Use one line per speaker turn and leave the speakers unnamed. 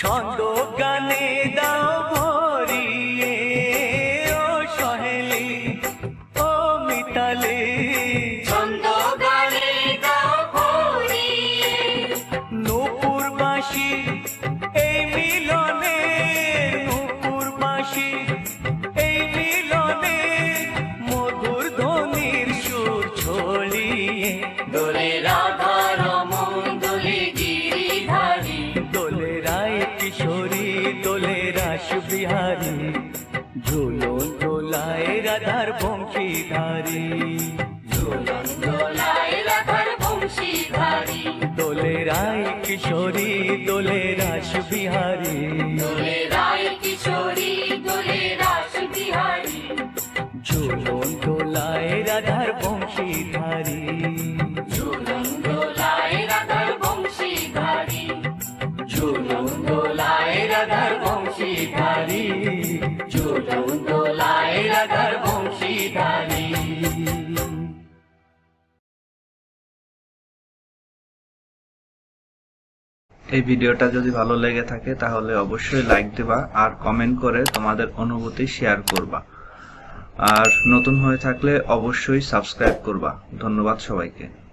ছন্দ গানে দোলায় রাধার বংশীধারী।
ঝুলন দোলায় রাধার বংশীধারী।
দোলে রায় কিশোরী দোলে রাস বিহারী।
দোলে রায় কিশোরী দোলে রাস বিহারী। ঝুলন দোলায় রাধার বংশীধারী।
এই ভিডিওটা যদি ভালো লেগে থাকে, তাহলে অবশ্যই লাইক দিবা আর কমেন্ট করে তোমাদের অনুভূতি শেয়ার করবা। আর নতুন হয়ে থাকলে অবশ্যই সাবস্ক্রাইব করবা। ধন্যবাদ সবাইকে।